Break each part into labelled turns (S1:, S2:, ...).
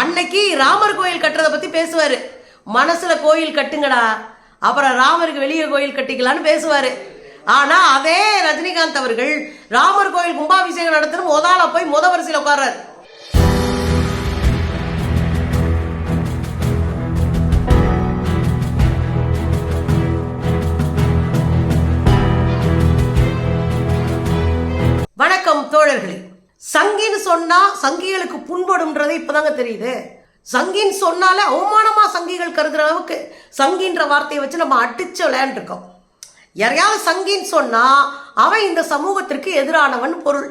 S1: அன்னைக்கு ராமர் கோயில் கட்டுறதை பத்தி பேசுவாரு. மனசுல கோயில் கட்டுங்கடா. அப்புறம் ராமருக்கு வெளியே கோயில் கட்டிக்கலான்னு பேசுவாரு. ஆனா அதே ரஜினிகாந்த் அவர்கள் ராமர் கோயில் கும்பாபிஷேகம் நடத்தணும் முதல்ல போய் முத வரிசையில் உட்கார்றாரு. சங்கின்னு சொன்னா சங்கிகளுக்கு புண்படும்ன்றது இப்பதாங்க தெரியுது. சங்கின்னு சொன்னாலே அவமானமா சங்கிகள் கருதுற அளவுக்கு சங்கின்ற வார்த்தையை வச்சு நம்ம அடிச்சு விளையாண்டுருக்கோம். யாரையாவது சங்கின்னு சொன்னா அவன் இந்த சமூகத்திற்கு எதிரானவன் பொருள்.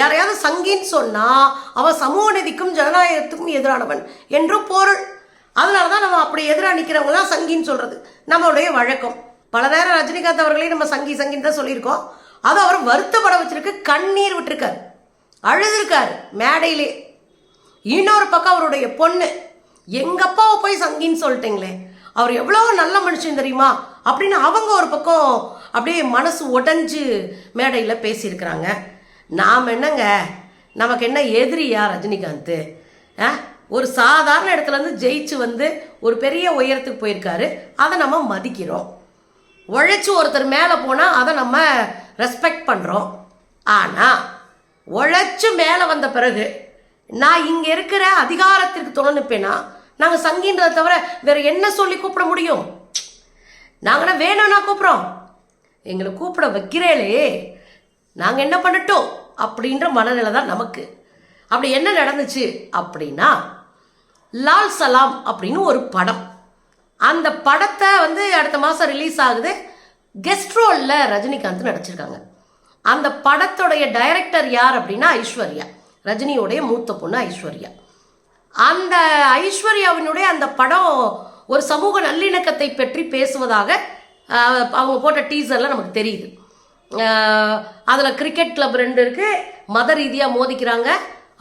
S1: யாரையாவது சங்கின்னு சொன்னா அவன் சமூக நிதிக்கும் ஜனநாயகத்துக்கும் எதிரானவன் என்று பொருள். அதனால தான் நம்ம அப்படி எதிராக நிற்கிறவங்க தான் சங்கின்னு சொல்றது. நம்மளுடைய வழக்கம். பல நேரம் ரஜினிகாந்த் அவர்களையும் நம்ம சங்கி சங்கின்னு தான் சொல்லியிருக்கோம். அது அவர் வருத்தப்பட வச்சிருக்கு கண்ணீர் விட்டுருக்காரு. அழுதுருக்காரு. மேடையிலே. இன்னொரு பக்கம் அவருடைய பொண்ணு. எங்கள் அப்பாவை போய் சங்கின்னு சொல்லிட்டீங்களே. அவர் எவ்வளோ நல்ல மனுஷன் தெரியுமா? அப்படின்னு அவங்க ஒரு பக்கம் அப்படியே மனசு உடஞ்சு மேடையில் பேசியிருக்கிறாங்க. நாம் என்னங்க? நமக்கு என்ன எதிரியா ரஜினிகாந்த்? ஆ? ஒரு சாதாரண இடத்துல இருந்து ஜெயிச்சு வந்து ஒரு பெரிய உயரத்துக்கு போயிருக்காரு. அதை நம்ம மதிக்கிறோம். உழைச்சி ஒருத்தர் மேலே போனால் அதை நம்ம ரெஸ்பெக்ட் பண்ணுறோம் ஆனால் உழைச்சி மேலே வந்த பிறகு நான் இங்கே இருக்கிற அதிகாரத்திற்கு துணை நாங்கள் சங்கின்றதை தவிர வேற என்ன சொல்லி கூப்பிட முடியும்? நாங்கன்னா வேணும்னா கூப்பிட்றோம். எங்களை கூப்பிட வைக்கிறேளே. நாங்கள் என்ன பண்ணட்டும்? அப்படின்ற மனநிலை தான் நமக்கு. அப்படி என்ன நடந்துச்சு அப்படின்னா லால் சலாம் அப்படின்னு ஒரு படம். அந்த படத்தை வந்து அடுத்த மாதம் ரிலீஸ் ஆகுது. கெஸ்ட் ரோலில் ரஜினிகாந்த் நடிச்சிருக்காங்க. அந்த படத்துடைய டைரக்டர் யார் அப்படின்னா ஐஸ்வர்யா. ரஜினியோடைய மூத்த பொண்ணு ஐஸ்வர்யா. அந்த ஐஸ்வர்யாவினுடைய அந்த படம் ஒரு சமூக நல்லிணக்கத்தை பற்றி பேசுவதாக அவங்க போட்ட டீசரில் நமக்கு தெரியுது. அதில் கிரிக்கெட் கிளப் ரெண்டு இருக்குது மத ரீதியாக மோதிக்கிறாங்க.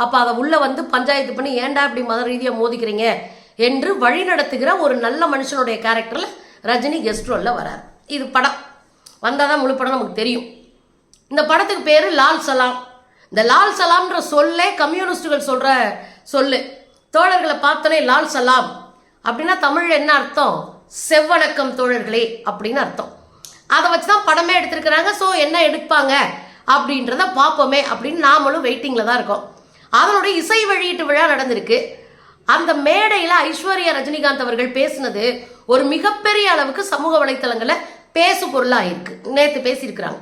S1: அப்போ அதை உள்ளே வந்து பஞ்சாயத்து பண்ணி ஏன்டா இப்படி மத ரீதியாக மோதிக்கிறீங்க என்று வழி நடத்துகிற ஒரு நல்ல மனுஷனுடைய கேரக்டரில் ரஜினி கெஸ்ட் ரோலில் வரார். இது படம். வந்தால் தான் முழு படம் நமக்கு தெரியும். இந்த படத்துக்கு பேர் லால் சலாம். இந்த லால் சலாம்ன்ற சொல்லே கம்யூனிஸ்டுகள் சொல்கிற சொல்லு. தோழர்களை பார்த்தோன்னே லால் சலாம். அப்படின்னா தமிழ் என்ன அர்த்தம்? செவ்வணக்கம் தோழர்களே அப்படின்னு அர்த்தம். அதை வச்சு தான் படமே எடுத்திருக்கிறாங்க. ஸோ என்ன எடுப்பாங்க அப்படின்றத பார்ப்போமே அப்படின்னு நாமளும் வெயிட்டிங்கில் தான் இருக்கோம். அதனுடைய இசை வெளியீட்டு விழா நடந்திருக்கு. அந்த மேடையில் ஐஸ்வர்யா ரஜினிகாந்த் அவர்கள் பேசினது ஒரு மிகப்பெரிய அளவுக்கு சமூக வலைத்தளங்களில் பேசு பொருளாக இருக்கு நேற்று பேசியிருக்கிறாங்க.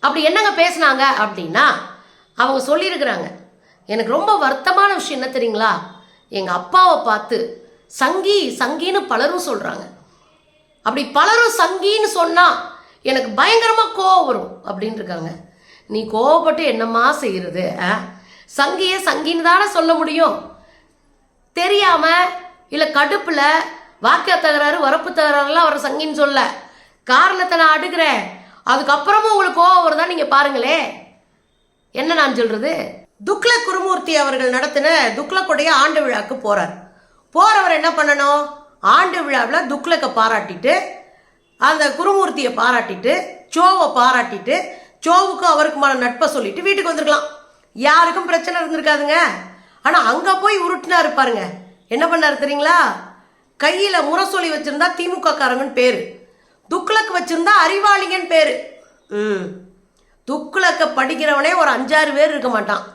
S1: அப்படி என்னங்க பேசுனாங்க அப்படின்னா அவங்க சொல்லியிருக்கிறாங்க. எனக்கு ரொம்ப வருத்தமான விஷயம் என்ன தெரியுங்களா? எங்கள் அப்பாவை பார்த்து சங்கி சங்கின்னு பலரும் சொல்கிறாங்க அப்படி பலரும் சங்கின்னு சொன்னால் எனக்கு பயங்கரமாக கோவம் வரும் அப்படின்னு இருக்காங்க. நீ கோவப்பட்டு என்னம்மா செய்கிறது ஆ? சங்கின்னு தானே சொல்ல முடியும்? தெரியாமல் இல்லை கடுப்பில் வாக்கிய தகராறு வரப்பு தகராறுலாம் அவர் சங்கின்னு சொல்ல. காரணத்தை நான் அடுக்கிறேன். அதுக்கப்புறமும் உங்களுக்கு கோவம் வருதா? நீங்கள் பாருங்களே என்ன நான் சொல்கிறது துக்ள குருமூர்த்தி அவர்கள் நடத்தின துக்லக்குடைய ஆண்டு விழாக்கு போகிறார் போகிறவர் என்ன பண்ணணும்? ஆண்டு விழாவில் துக்ளக்கை பாராட்டிட்டு அந்த குருமூர்த்தியை பாராட்டிட்டு சோவை பாராட்டிட்டு சோவுக்கு அவருக்குமான நட்பை சொல்லிட்டு வீட்டுக்கு வந்திருக்கலாம். யாருக்கும் பிரச்சனை இருந்திருக்காதுங்க. ஆனால் அங்கே போய் உருட்டினாரு இருப்பாருங்க என்ன பண்ணார் தெரியுங்களா? கையில் முரசொலி வச்சுருந்தா திமுக காரங்கன்னு பேர். துக்ளக் வச்சிருந்தா அறிவாளிங்கன்னு பேரு. ம். துக்குளக்க படிக்கிறவனே ஒரு அஞ்சாறு பேர் இருக்க மாட்டான்.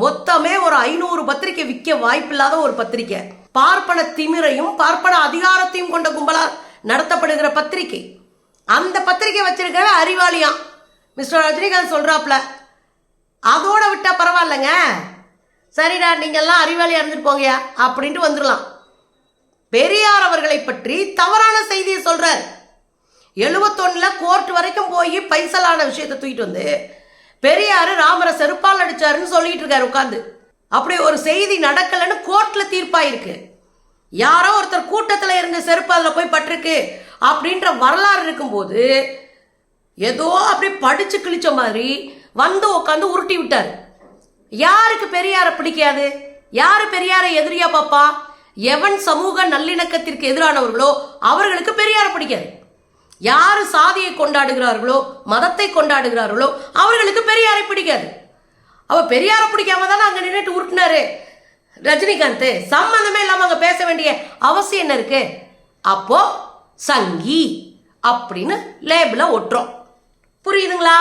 S1: மொத்தமே ஒரு ஐநூறு பத்திரிக்கை விற்க வாய்ப்பில்லாத ஒரு பத்திரிக்கை. பார்ப்பன திமிரையும் பார்ப்பன அதிகாரத்தையும் கொண்ட கும்பலா நடத்தப்படுகிற பத்திரிக்கை. அந்த பத்திரிக்கை வச்சிருக்கிற அறிவாளியாம். மிஸ்டர் ரஜினிகாந்த் சொல்றாப்ல அதோட விட்டா பரவாயில்லைங்க. சரிடா நீங்கெல்லாம் அறிவாளியா இருந்துட்டு போங்கயா அப்படின்ட்டு வந்துடலாம். பெரியார் அவர்களை பற்றி தவறான செய்தியை சொல்கிறார் எழுபத்தொன்னில் கோர்ட் வரைக்கும் போய் பைசலான விஷயத்தை தூக்கிட்டு வந்து பெரியார் ராமரை செருப்பால் அடிச்சாருன்னு சொல்லிட்டு இருக்காரு உட்காந்து அப்படி ஒரு செய்தி நடக்கலைன்னு கோர்ட்டில் தீர்ப்பாயிருக்கு. யாரோ ஒருத்தர் கூட்டத்தில் இருந்த செருப்பு அதில் போய் பட்டிருக்கு அப்படின்ற வரலாறு இருக்கும்போது ஏதோ அப்படி படிச்சு கிழிச்ச மாதிரி வந்து உட்காந்து உருட்டி விட்டார். யாருக்கு பெரியாரை பிடிக்காது யார் பெரியாரை எதிரியா பாப்பா? எவன் சமூக நல்லிணக்கத்திற்கு எதிரானவர்களோ அவர்களுக்கு பெரியாரை பிடிக்காது. யார் சாதியை கொண்டாடுகிறார்களோ மதத்தை கொண்டாடுகிறார்களோ அவர்களுக்கு பெரியாரை பிடிக்காது. அவ பெரியாரை பிடிக்காம தானே அங்கே நின்றுட்டு உருட்டினாரு? ரஜினிகாந்த் சம்பந்தமே இல்லாமல் அங்கே பேச வேண்டிய அவசியம் என்ன இருக்கு? அப்போ சங்கி அப்படின்னு லேபிள ஒட்டுறோம். புரியுதுங்களா?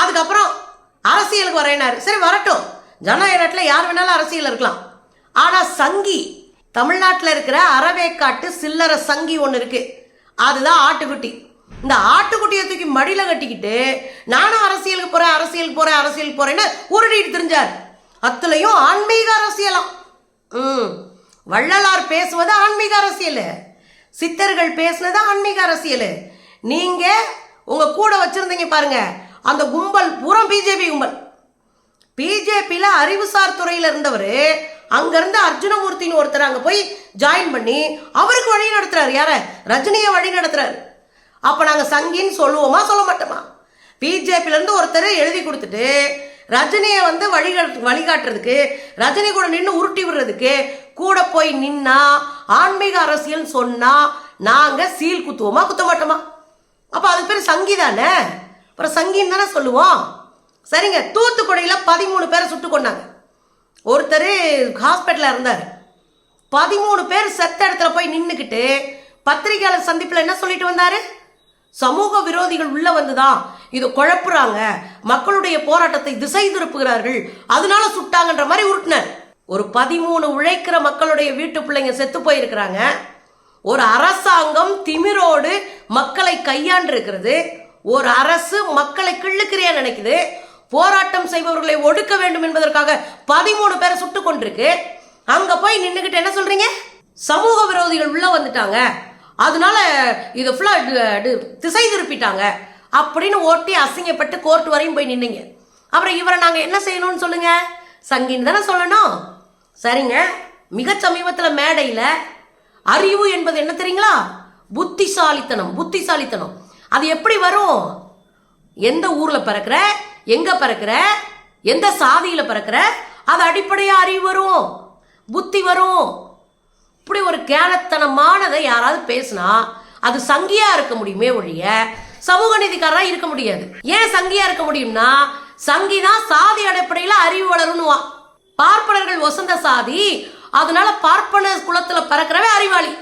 S1: அதுக்கப்புறம் அரசியலுக்கு வரேனாரு சரி வரட்டும். ஜனநாயகத்தில் யார் வேணாலும் அரசியல் இருக்கலாம். ஆனால் சங்கி தமிழ்நாட்டில் இருக்கிற அறவேக்காட்டு சில்லறை சங்கி ஒன்று இருக்கு. அதுதான் ஆட்டுக்குட்டி. இந்த ஆட்டுக்குட்டியை தூக்கி மடியில் கட்டிக்கிட்டு நானும் அரசியலுக்கு போகிறேன் அரசியலுக்கு போகிறேன் அரசியலுக்கு போகிறேன்னு உருடிட்டு தெரிஞ்சார். அத்துலையும் ஆன்மீக அரசியலாம். ம். வள்ளலார் பேசுவது ஆன்மீக அரசியல். சித்தர்கள் பேசுனது ஆன்மீக அரசியல். நீங்கள் உங்கள் கூட வச்சுருந்தீங்க பாருங்க அந்த கும்பல் பூரா பிஜேபி கும்பல். பிஜேபியில் அறிவுசார் துறையில் இருந்தவர் அங்கேருந்து அர்ஜுனமூர்த்தின்னு ஒருத்தர் அங்கே போய் ஜாயின் பண்ணி அவருக்கு வழி நடத்துறாரு. யார? ரஜினியை வழி நடத்துறாரு. அப்போ நாங்கள் சங்கின்னு சொல்லுவோமா? சொல்ல மாட்டோமா? பிஜேபியிலேருந்து ஒருத்தர் எழுதி கொடுத்துட்டு ரஜினியை வந்து வழிகா வழிகாட்டுறதுக்கு ரஜினி கூட நின்று உருட்டி விடுறதுக்கு கூட போய் நின்னா ஆன்மீக அரசியல் சொன்னா நாங்கள் சீல் குத்துவோமா? குத்த மாட்டோமா? அப்போ அது பேர் சங்கி தானே? அப்புறம் சங்கின்னு தானே சொல்லுவோம்? சரிங்க தூத்துக்குடியில் பதிமூணு பேரை சுட்டு கொண்டாங்க ஒருத்தர் ஹாஸ்பிட்டலில் இருந்தார். பதிமூணு பேர் செத்த இடத்துல போய் நின்றுக்கிட்டு பத்திரிகையாளர் சந்திப்பில் என்ன சொல்லிட்டு வந்தாரு? சமூக விரோதிகள் உள்ள வந்துதான் இது குழப்புறாங்க. மக்களுடைய போராட்டத்தை திசை திருப்புகிறார்கள். அதனால சுட்டாங்கன்ற மாதிரி உருட்டினர். ஒரு பதிமூணு உழைக்கிற மக்களுடைய வீட்டு பிள்ளைங்க செத்து போயிருக்கிறாங்க. ஒரு அரசாங்கம் திமிரோடு மக்களை கையாண்டு இருக்கிறது ஒரு அரசு மக்களை கிள்ளுக்கிறியா நினைக்குது. போராட்டம் செய்பவர்களை ஒடுக்க வேண்டும் என்பதற்காக பதிமூணு பேரை சுட்டு கொண்டிருக்கு. அங்க போய் நின்றுகிட்டு என்ன சொல்றீங்க? சமூக விரோதிகள் உள்ள வந்துட்டாங்க. அதனால இதை ஃபுல்லாக திசை திருப்பிட்டாங்க அப்படின்னு ஓட்டி அசிங்கப்பட்டு கோர்ட் வரையும் போய் நின்னீங்க. அப்புறம் இவரை நாங்கள் என்ன செய்யணும்னு சொல்லுங்க? சங்கின்னு தானே சொல்லணும். சரிங்க. மிக சமீபத்தில் மேடையில் அறிவு என்பது என்ன தெரியுங்களா? புத்திசாலித்தனம் புத்திசாலித்தனம். அது எப்படி வரும்? எந்த ஊரில் பிறக்கிற? எங்க பிறக்கிற? எந்த சாதியில் பிறக்கிற? அது அடிப்படையாக அறிவு வரும். புத்தி வரும். இப்படி ஒரு கேனத்தனமானதை யாராவது பேசினா அது சங்கியா இருக்க முடியுமே ஒழிய சமூக நீதிக்காரா இருக்க முடியாது. ஏன் சங்கியா இருக்க முடியும்னா சங்கி தான் சாதி அடிப்படையில அறிவு வளருன்னுவான் பார்ப்பனர்கள் வசந்த சாதி அதனால பார்ப்பன குலத்துல பறக்கிறவே அறிவாளி.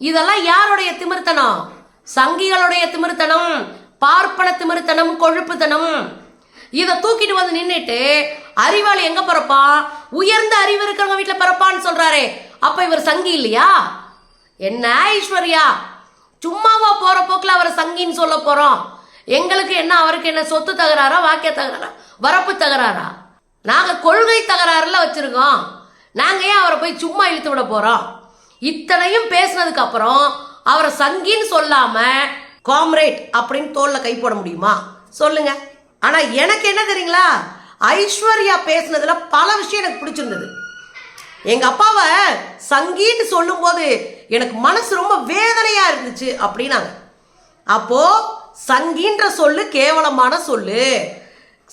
S1: இதெல்லாம் யாருடைய திமிர்த்தனம்? சங்கிகளுடைய திமிர்த்தனம் பார்ப்பன திமிர்த்தனம் கொழுப்புத்தனம். இதை தூக்கிட்டு வந்து நின்றுட்டு அறிவாளி எங்க பிறப்பான்? உயர்ந்த அறிவு இருக்கிறவங்க வீட்டுல பிறப்பான்னு சொல்றாரே. அப்ப இவர் சங்கி இல்லையா? என்ன ஐஸ்வர்யா? சும்மாவா போற போக்குல அவரை சங்கின்னு சொல்ல போறோம். எங்களுக்கு என்ன அவருக்கு என்ன சொத்து தகராறா வாக்கிய தகராறா வரப்பு தகராறா? நாங்க கொள்கை தகராறுல வச்சிருக்கோம். நாங்க ஏன் அவரை போய் சும்மா இழுத்து விட போறோம்? இத்தனையும் பேசினதுக்கு அப்புறம் அவரை சங்கின்னு சொல்லாம காம்ரேட் அப்படின்னு தோல்ல கை போட முடியுமா? சொல்லுங்க. ஆனா எனக்கு என்ன தெரியுங்களா? ஐஸ்வர்யா பேசுனதுல பல விஷயம் எனக்கு பிடிச்சிருந்தது. எங்க அப்பாவை சங்கின்னு சொல்லும்போது எனக்கு மனசு ரொம்ப வேதனையா இருந்துச்சு அப்படின்னாங்க. அப்போ சங்கின்ற சொல்லு கேவலமான சொல்லு.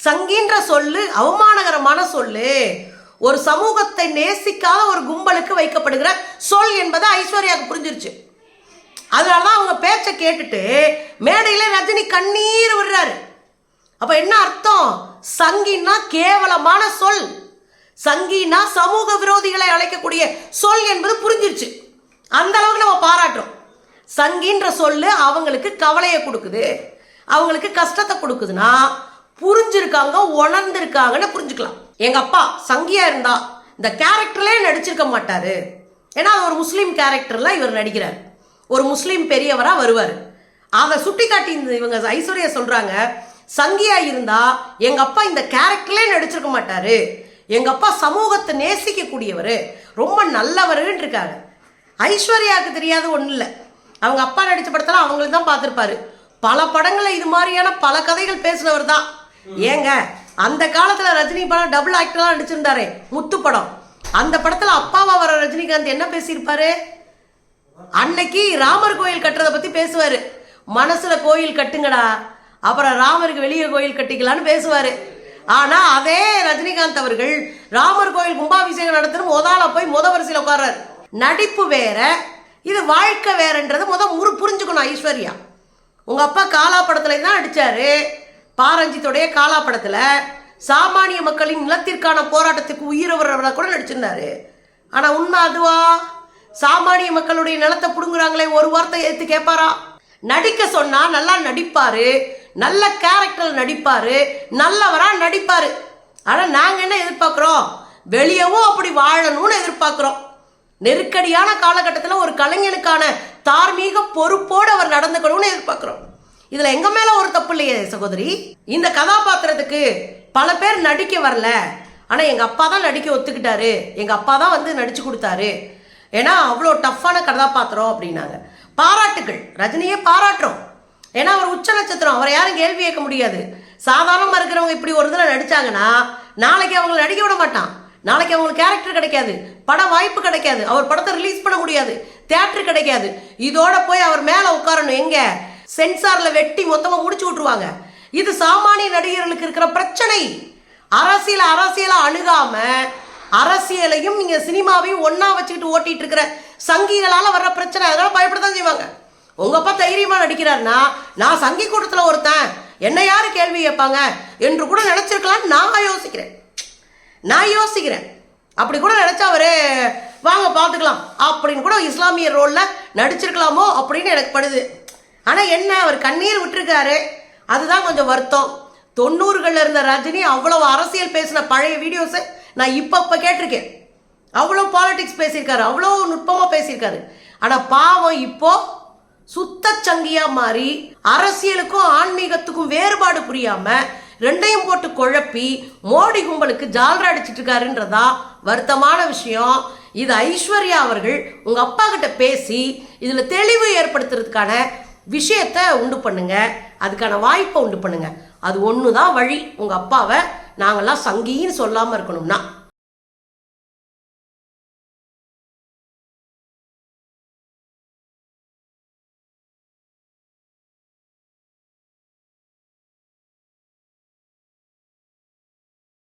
S1: சங்கின்ற சொல்லு அவமானகரமான சொல்லு. ஒரு சமூகத்தை நேசிக்காத ஒரு கும்பலுக்கு வைக்கப்படுகிற சொல் என்பது ஐஸ்வர்யாவுக்கு புரிஞ்சிருச்சு. அதனாலதான் அவங்க பேச்சை கேட்டுட்டு மேடையில ரஜினி கண்ணீர் விடுறாரு. அப்ப என்ன அர்த்தம்? சங்கின்னா கேவலமான சொல். சங்கினா சமூக விரோதிகளை அழைக்கக்கூடிய சொல் என்பது புரிஞ்சிருச்சு. அந்த அளவுக்கு நம்ம பாராட்டுறோம். சங்கின்ற சொல்லு அவங்களுக்கு கவலையை கொடுக்குது. அவங்களுக்கு கஷ்டத்தை கொடுக்குதுன்னா புரிஞ்சிருக்காங்க உணர்ந்திருக்காங்கன்னு புரிஞ்சுக்கலாம். எங்க அப்பா சங்கியா இருந்தா இந்த கேரக்டர்லே நடிச்சிருக்க மாட்டாரு. ஏன்னா அது ஒரு முஸ்லீம் கேரக்டர்ல இவர் நடிக்கிறார். ஒரு முஸ்லீம் பெரியவராக வருவார். அதை சுட்டி காட்டி இவங்க ஐஸ்வர்யா சொல்றாங்க சங்கியா இருந்தா எங்க அப்பா இந்த கேரக்டர்லே நடிச்சிருக்க மாட்டாரு. எங்க அப்பா சமூகத்தை நேசிக்கக்கூடியவர் ரொம்ப நல்லவருன்னு இருக்காரு ஐஸ்வர்யாவுக்கு தெரியாத ஒன்றும் இல்லை. அவங்க அப்பா நடித்த படத்தெல்லாம் அவங்களுக்கு தான் பார்த்துருப்பாரு. பல படங்களில் இது மாதிரியான பல கதைகள் பேசினவர் தான். ஏங்க அந்த காலத்தில் ரஜினி படம் டபுள் ஆக்டர்லாம் நடிச்சிருந்தாரே முத்து படம். அந்த படத்தில் அப்பாவா வர ரஜினிகாந்த் என்ன பேசியிருப்பாரு? அன்னைக்கு ராமர் கோயில் கட்டுறதை பற்றி பேசுவார். மனசில் கோயில் கட்டுங்கடா அப்புறம் ராமருக்கு வெளியே கோயில் கட்டிக்கலான்னு பேசுவார். ஆனா அதே ரஜினிகாந்த் அவர்கள் ராமர் கோயில் கும்பாபிஷேகம் நடத்தணும் முதல்ல போய் முத வரிசையில் உட்கார்றாரு. நடிப்பு வேற இது வாழ்க்கை வேறன்றது முத முறு புரிஞ்சுக்கணும் ஐஸ்வர்யா. உங்க அப்பா காலா படத்துல தான் நடிச்சாரு பாரஞ்சித்துடைய காலா படத்துல. சாமானிய மக்களின் நிலத்திற்கான போராட்டத்துக்கு உயிர் கூட நடிச்சிருந்தாரு. ஆனா உண்மை அதுவா? சாமானிய மக்களுடைய நிலத்தை பிடுங்குறாங்களே ஒரு வார்த்தை எடுத்து கேட்பாரா நடிக்க சொன்னா நல்லா நடிப்பாரு நல்ல கேரக்டர் நடிப்பாரு நல்லவரா நடிப்பாரு. ஆனா நாங்க என்ன எதிர்பார்க்குறோம்? வெளியவும் அப்படி வாழணும்னு எதிர்பார்க்குறோம். நெருக்கடியான காலகட்டத்தில் ஒரு கலைஞனுக்கான தார்மீக பொறுப்போடு அவர் நடந்துக்கணும்னு எதிர்பார்க்குறோம். இதில் எங்கள் மேலே ஒரு தப்பு இல்லையே சகோதரி? இந்த கதாபாத்திரத்துக்கு பல பேர் நடிக்க வரல. ஆனால் எங்கள் அப்பா தான் நடிக்க ஒத்துக்கிட்டாரு. எங்கள் அப்பா தான் வந்து நடித்து கொடுத்தாரு. ஏன்னா அவ்வளோ டஃப்பான கதாபாத்திரம் அப்படின்னாங்க. பாராட்டுகள். ரஜினியே பாராட்டுறோம். ஏன்னா அவர் உச்ச நட்சத்திரம் அவரை யாரும் கேள்வி கேட்க முடியாது. சாதாரணமாக இருக்கிறவங்க இப்படி ஒரு இதில் நடிச்சாங்கன்னா நாளைக்கு அவங்களை நடிக்க விட மாட்டான். நாளைக்கு அவங்களுக்கு கேரக்டர் கிடைக்காது. பட வாய்ப்பு கிடைக்காது. அவர் படத்தை ரிலீஸ் பண்ண முடியாது. தேட்டர் கிடைக்காது. இதோட போய் அவர் மேலே உட்காரணும் எங்கே? சென்சாரில் வெட்டி மொத்தமாக முடிச்சு விட்டுருவாங்க. இது சாமானிய நடிகர்களுக்கு இருக்கிற பிரச்சனை. அரசியல் அரசியலை அணுகாம அரசியலையும் நீங்க சினிமாவையும் ஒன்றா வச்சுக்கிட்டு ஓட்டிட்டு இருக்கிற சங்கிகளால வர்ற பிரச்சனை. அதனால பயப்படத்தான் செய்வாங்க. உங்க அப்பா தைரியமா நடிக்கிறாருன்னா நான் சங்கி கூட்டத்தில் ஒருத்தன் என்ன யாரு கேள்வி கேட்பாங்க என்று கூட நினச்சிருக்கலாம்னு நான் யோசிக்கிறேன். நான் யோசிக்கிறேன். அப்படி கூட நினச்சா அவரு வாங்க பார்த்துக்கலாம் அப்படின்னு கூட இஸ்லாமிய ரோலில் நடிச்சிருக்கலாமோ அப்படின்னு எனக்கு படுது. ஆனால் என்ன அவர் கண்ணீர் விட்டுருக்காரு. அதுதான் கொஞ்சம் வருத்தம். தொண்ணூறுகளில் இருந்த ரஜினி அவ்வளவு அரசியல் பேசின பழைய வீடியோஸை நான் இப்போ இப்போ கேட்டிருக்கேன். அவ்வளோ பாலிடிக்ஸ் பேசியிருக்காரு அவ்வளோ நுட்பமாக பேசியிருக்காரு. ஆனால் பாவம் இப்போ சுத்த சங்கியா மாறி அரசியலுக்கும் ஆன்மீகத்துக்கும் வேறுபாடு புரியாம ரெண்டையும் போட்டு குழப்பி மோடி கும்பலுக்கு ஜால்ரா அடிச்சிட்டு இருக்காருன்றதா வருத்தமான விஷயம். இது ஐஸ்வர்யா அவர்கள் உங்க அப்பா கிட்ட பேசி இதுல தெளிவு ஏற்படுத்துறதுக்கான விஷயத்த உண்டு பண்ணுங்க. அதுக்கான வாய்ப்பை உண்டு பண்ணுங்க. அது ஒன்று தான் வழி. உங்க அப்பாவை நாங்கெல்லாம் சங்கின்னு சொல்லாம இருக்கணும்னா.